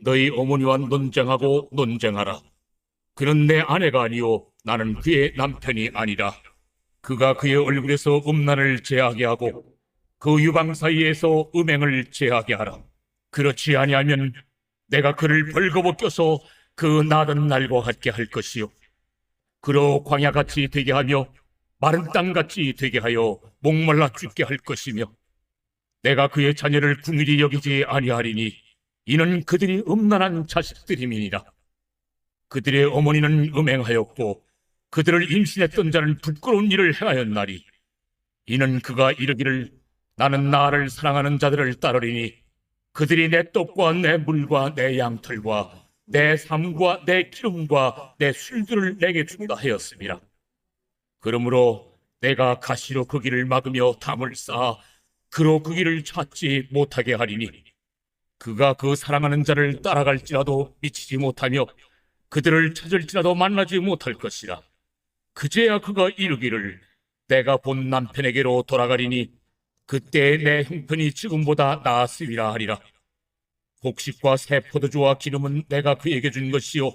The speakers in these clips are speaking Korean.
너희 어머니와 논쟁하고 논쟁하라. 그는 내 아내가 아니요 나는 그의 남편이 아니라 그가 그의 얼굴에서 음란을 제하게 하고 그 유방 사이에서 음행을 제하게 하라. 그렇지 아니하면 내가 그를 벌거벗겨서 그 나던 날과 같게 할 것이요. 그로 광야같이 되게 하며 마른 땅같이 되게 하여 목말라 죽게 할 것이며 내가 그의 자녀를 궁일이 여기지 아니하리니 이는 그들이 음란한 자식들임이니라. 그들의 어머니는 음행하였고 그들을 임신했던 자는 부끄러운 일을 행하였나니 이는 그가 이르기를 나는 나를 사랑하는 자들을 따르리니 그들이 내 떡과 내 물과 내 양털과 내 삶과 내 기름과 내 술들을 내게 준다 하였습니다. 그러므로 내가 가시로 그 길을 막으며 담을 쌓아 그로 그 길을 찾지 못하게 하리니 그가 그 사랑하는 자를 따라갈지라도 미치지 못하며 그들을 찾을지라도 만나지 못할 것이라. 그제야 그가 이르기를 내가 본 남편에게로 돌아가리니 그때 내 형편이 지금보다 나았으리라 하리라. 곡식과 새 포도주와 기름은 내가 그에게 준 것이요.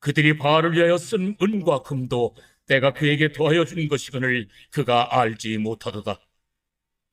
그들이 바알을 위하여 쓴 은과 금도 내가 그에게 더하여 준 것이거늘 그가 알지 못하도다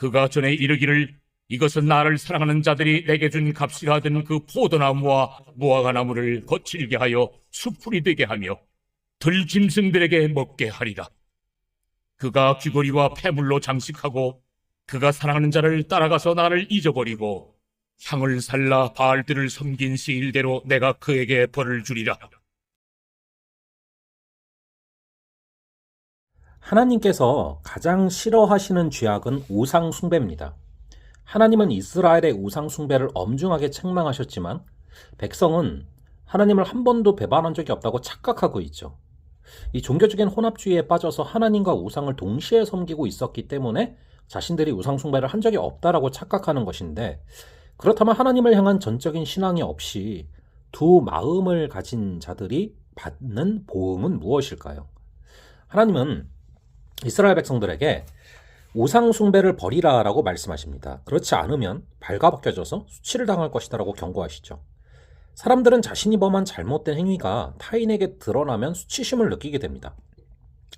그가 전에 이르기를 이것은 나를 사랑하는 자들이 내게 준 값이라 하던 그 포도나무와 무화과 나무를 거칠게 하여 수풀이 되게 하며 들짐승들에게 먹게 하리라. 그가 귀고리와 폐물로 장식하고 그가 사랑하는 자를 따라가서 나를 잊어버리고 향을 살라 바알들을 섬긴 시일대로 내가 그에게 벌을 주리라. 하나님께서 가장 싫어하시는 죄악은 우상 숭배입니다. 하나님은 이스라엘의 우상 숭배를 엄중하게 책망하셨지만 백성은 하나님을 한 번도 배반한 적이 없다고 착각하고 있죠. 이 종교적인 혼합주의에 빠져서 하나님과 우상을 동시에 섬기고 있었기 때문에 자신들이 우상 숭배를 한 적이 없다라고 착각하는 것인데 그렇다면 하나님을 향한 전적인 신앙이 없이 두 마음을 가진 자들이 받는 보응은 무엇일까요? 하나님은 이스라엘 백성들에게 우상 숭배를 버리라라고 말씀하십니다. 그렇지 않으면 발가벗겨져서 수치를 당할 것이다라고 경고하시죠. 사람들은 자신이 범한 잘못된 행위가 타인에게 드러나면 수치심을 느끼게 됩니다.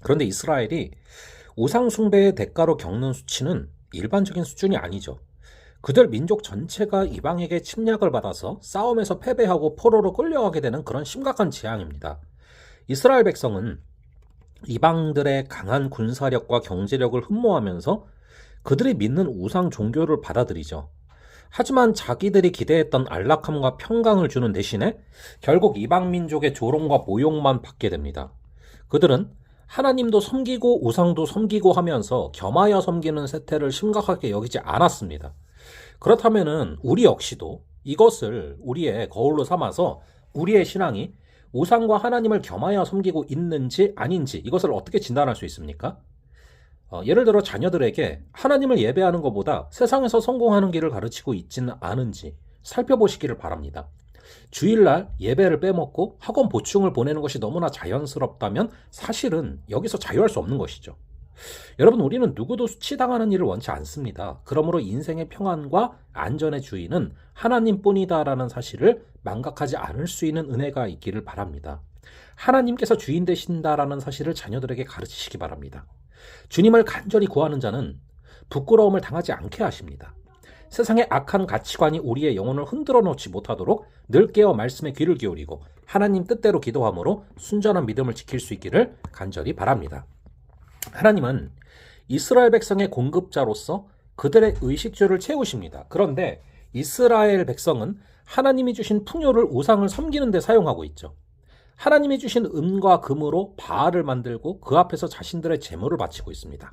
그런데 이스라엘이 우상 숭배의 대가로 겪는 수치는 일반적인 수준이 아니죠. 그들 민족 전체가 이방에게 침략을 받아서 싸움에서 패배하고 포로로 끌려가게 되는 그런 심각한 재앙입니다. 이스라엘 백성은 이방들의 강한 군사력과 경제력을 흠모하면서 그들이 믿는 우상 종교를 받아들이죠. 하지만 자기들이 기대했던 안락함과 평강을 주는 대신에 결국 이방 민족의 조롱과 모욕만 받게 됩니다. 그들은 하나님도 섬기고 우상도 섬기고 하면서 겸하여 섬기는 세태를 심각하게 여기지 않았습니다. 그렇다면은 우리 역시도 이것을 우리의 거울로 삼아서 우리의 신앙이 우상과 하나님을 겸하여 섬기고 있는지 아닌지 이것을 어떻게 진단할 수 있습니까? 어, 예를 들어 자녀들에게 하나님을 예배하는 것보다 세상에서 성공하는 길을 가르치고 있지는 않은지 살펴보시기를 바랍니다. 주일날 예배를 빼먹고 학원 보충을 보내는 것이 너무나 자연스럽다면 사실은 여기서 자유할 수 없는 것이죠. 여러분, 우리는 누구도 수치당하는 일을 원치 않습니다. 그러므로 인생의 평안과 안전의 주인은 하나님뿐이다라는 사실을 망각하지 않을 수 있는 은혜가 있기를 바랍니다. 하나님께서 주인 되신다라는 사실을 자녀들에게 가르치시기 바랍니다. 주님을 간절히 구하는 자는 부끄러움을 당하지 않게 하십니다. 세상의 악한 가치관이 우리의 영혼을 흔들어 놓지 못하도록 늘 깨어 말씀에 귀를 기울이고 하나님 뜻대로 기도함으로 순전한 믿음을 지킬 수 있기를 간절히 바랍니다. 하나님은 이스라엘 백성의 공급자로서 그들의 의식주를 채우십니다. 그런데 이스라엘 백성은 하나님이 주신 풍요를 우상을 섬기는 데 사용하고 있죠. 하나님이 주신 은과 금으로 바알을 만들고 그 앞에서 자신들의 재물을 바치고 있습니다.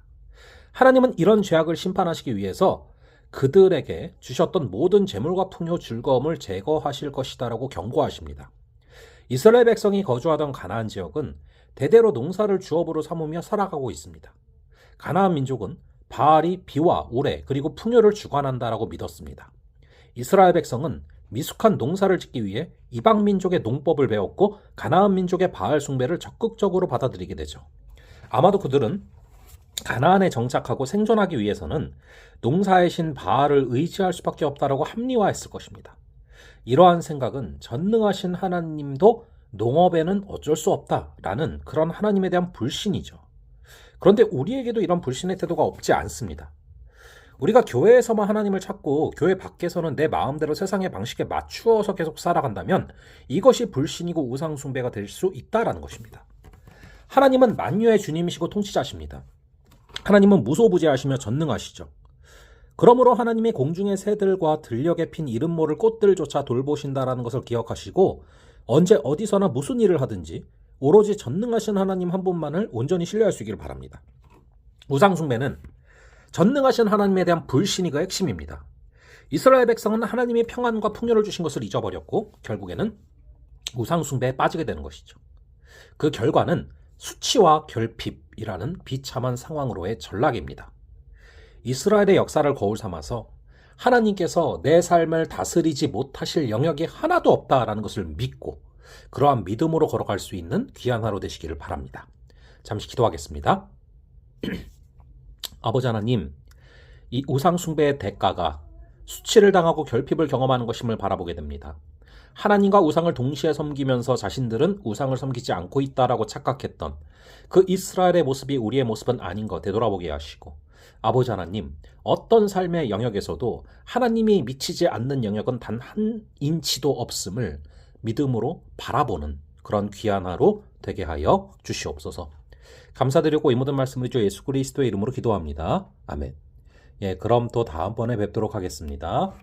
하나님은 이런 죄악을 심판하시기 위해서 그들에게 주셨던 모든 재물과 풍요 즐거움을 제거하실 것이다라고 경고하십니다. 이스라엘 백성이 거주하던 가나안 지역은 대대로 농사를 주업으로 삼으며 살아가고 있습니다. 가나안 민족은 바알이 비와 우레 그리고 풍요를 주관한다라고 믿었습니다. 이스라엘 백성은 미숙한 농사를 짓기 위해 이방 민족의 농법을 배웠고 가나안 민족의 바알 숭배를 적극적으로 받아들이게 되죠. 아마도 그들은 가나안에 정착하고 생존하기 위해서는 농사의 신 바알을 의지할 수밖에 없다라고 합리화했을 것입니다. 이러한 생각은 전능하신 하나님도 농업에는 어쩔 수 없다라는 그런 하나님에 대한 불신이죠. 그런데 우리에게도 이런 불신의 태도가 없지 않습니다. 우리가 교회에서만 하나님을 찾고 교회 밖에서는 내 마음대로 세상의 방식에 맞추어서 계속 살아간다면 이것이 불신이고 우상숭배가 될 수 있다라는 것입니다. 하나님은 만유의 주님이시고 통치자십니다. 하나님은 무소부재하시며 전능하시죠. 그러므로 하나님이 공중의 새들과 들녘에 핀 이름 모를 꽃들조차 돌보신다라는 것을 기억하시고 언제 어디서나 무슨 일을 하든지 오로지 전능하신 하나님 한 분만을 온전히 신뢰할 수 있기를 바랍니다. 우상숭배는 전능하신 하나님에 대한 불신이 그 핵심입니다. 이스라엘 백성은 하나님이 평안과 풍요를 주신 것을 잊어버렸고 결국에는 우상숭배에 빠지게 되는 것이죠. 그 결과는 수치와 결핍이라는 비참한 상황으로의 전락입니다. 이스라엘의 역사를 거울 삼아서 하나님께서 내 삶을 다스리지 못하실 영역이 하나도 없다라는 것을 믿고 그러한 믿음으로 걸어갈 수 있는 귀한 하루 되시기를 바랍니다. 잠시 기도하겠습니다. 아버지 하나님, 이 우상숭배의 대가가 수치를 당하고 결핍을 경험하는 것임을 바라보게 됩니다. 하나님과 우상을 동시에 섬기면서 자신들은 우상을 섬기지 않고 있다라고 착각했던 그 이스라엘의 모습이 우리의 모습은 아닌 것 되돌아보게 하시고 아버지 하나님, 어떤 삶의 영역에서도 하나님이 미치지 않는 영역은 단 한 인치도 없음을 믿음으로 바라보는 그런 귀한 하루 되게 하여 주시옵소서. 감사드리고 이 모든 말씀을 주 예수 그리스도의 이름으로 기도합니다. 아멘. 예, 그럼 또 다음번에 뵙도록 하겠습니다.